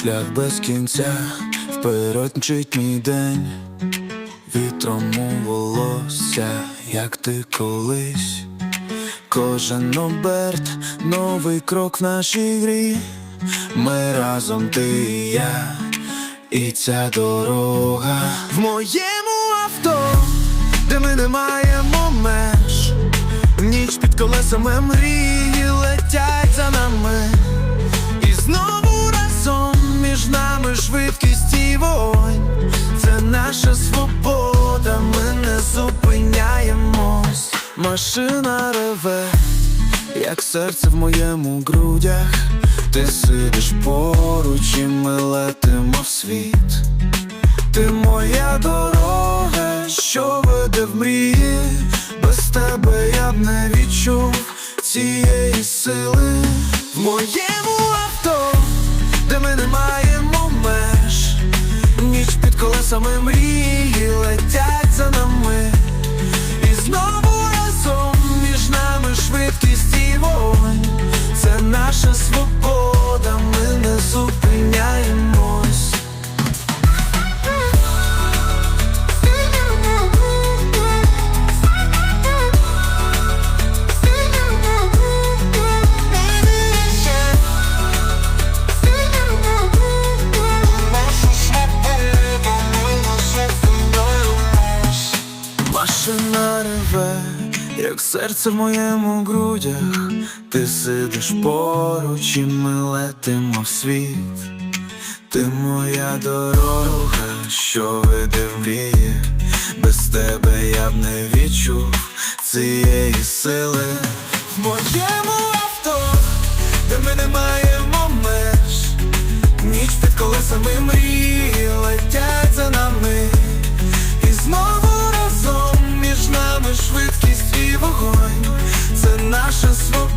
шлях без кінця, вперед мчить мій день, вітром у волосся, як ти колись. Кожен оберт, новий крок в нашій грі. Ми разом ти і я, і ця дорога в моєму авто, де ми не маємо меж. Ніч під колесами мрії летять за нами. Швидкість і вогонь. Це наша свобода, ми не зупиняємось. Машина реве, як серце в моєму грудях. Ти сидиш поруч і ми летимо в світ. Ти моя дорога, що веде в мрії, без тебе я б не відчув цієї сили колесами мрії летять як серце в моєму грудях, ти сидиш поруч і ми летимо в світ. Ти моя дорога, що веде в без тебе я б не відчув цієї сили. В моєму наше свобода.